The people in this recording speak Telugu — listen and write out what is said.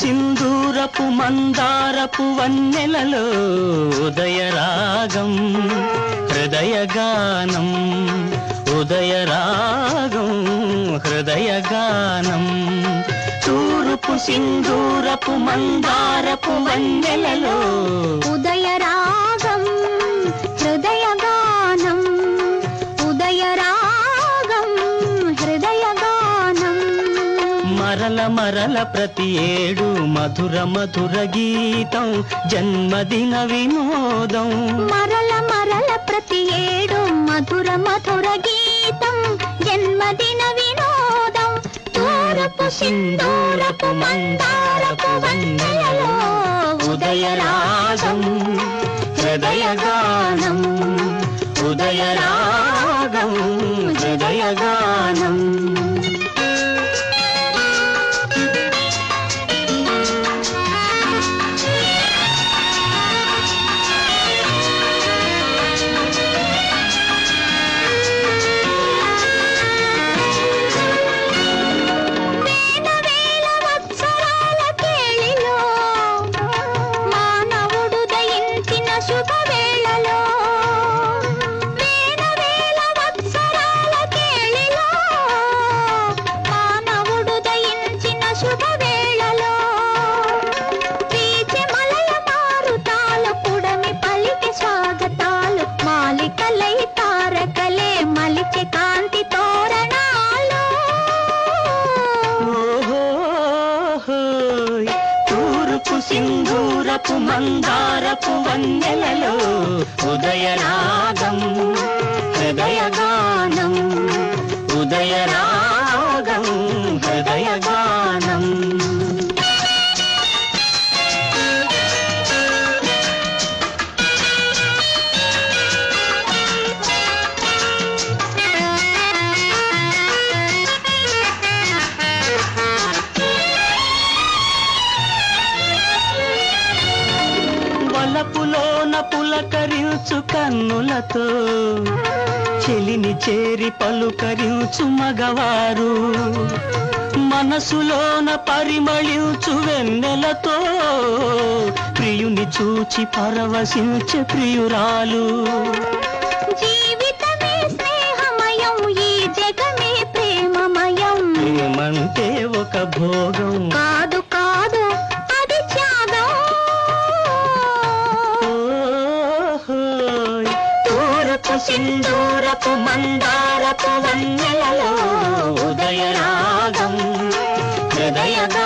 సింధూరపు మందారపు వన్నెలలో ఉదయరాగం హృదయగానం ఉదయరాగం హృదయగానం. తూరుపు సింధూరపు మందారపు వన్నెలలో ఉదయరాగం మరల మరల ప్రతి ఏడు మధుర మధుర గీతం జన్మదిన వినోదం. మరల మరల ప్రతి ఏడు మధుర మధుర గీతం జన్మదిన వినోదం. తూరపు సింధూరపు మందారపు వన్నెలలో ఉదయరాగం హృదయగానం. ఉదయరాగం హృదయగానం. తారకలే మలిచె కాంతి తోరణాలు. తూరుపు సింధూరపు మందారపు వన్నెలలో ఉదయరాగం హృదయగానం ఉదయరాగం పులకరించు కన్నులతో చెలిని చేరి పలుకరించు మగవారు. మనసులోన పరిమళించు వెన్నెలతో ప్రియుని చూచి పరవశించే ప్రియురాలు. జీవితమే స్నేహమయం ఈ జగమే ప్రేమమయం. ప్రేమంటే ఒక భోగం. సింధూరపు మందారపు వన్నెలలో ఉదయరాగం హృదయగా